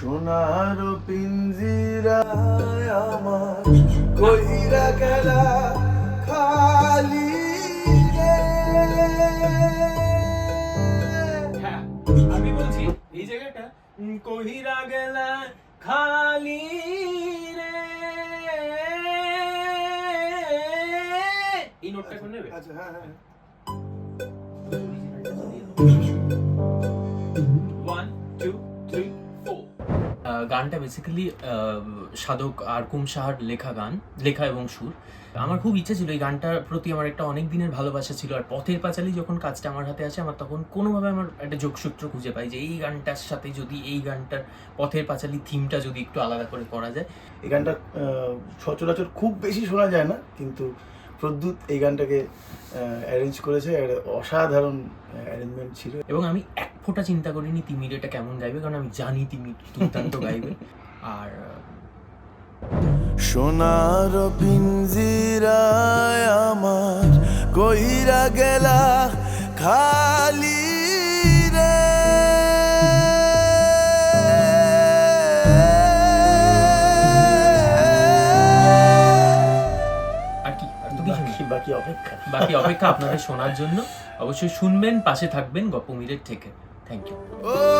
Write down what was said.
সোনার পিঞ্জিরায় আমার কইরা গেলা খালি হ্যাঁ আমি বলছি এই জায়গাটা কহিরা গেলা খালি রে। এই নোটটা নেবে? আচ্ছা হ্যাঁ হ্যাঁ। গানটা বেসিক্যালি সাধক আর কুম সাহার লেখা গান লেখা এবং সুর। আমার খুব ইচ্ছে ছিল এই গানটার প্রতি আমার একটা অনেক দিনের ভালোবাসা ছিল আর পথের পাঁচালী যখন কাজটা আমার হাতে আছে আমার তখন কোনোভাবে আমার একটা যোগসূত্র খুঁজে পাই যে এই গানটার সাথে যদি এই গানটার পথের পাঁচালী থিমটা যদি একটু আলাদা করে করা যায়। এই গানটা সচরাচর খুব বেশি শোনা যায় না কিন্তু প্রদ্যুৎ এই গানটাকে অ্যারেঞ্জ করেছে অসাধারণ অ্যারেঞ্জমেন্ট ছিল। এবং আমি এক ফোঁটা চিন্তা করিনি তিমির এটা কেমন গাইবে কারণ আমি জানি তিমি দুর্দান্ত গাইবে। আর সোনার পিঞ্জিরায় আমার কইরা গেলা খালি রে। বাকি অপেক্ষা। বাকি অপেক্ষা আপনাদের শোনার জন্য। অবশ্যই শুনবেন পাশে থাকবেন গপমিরের থেকে। Thank you. Oh!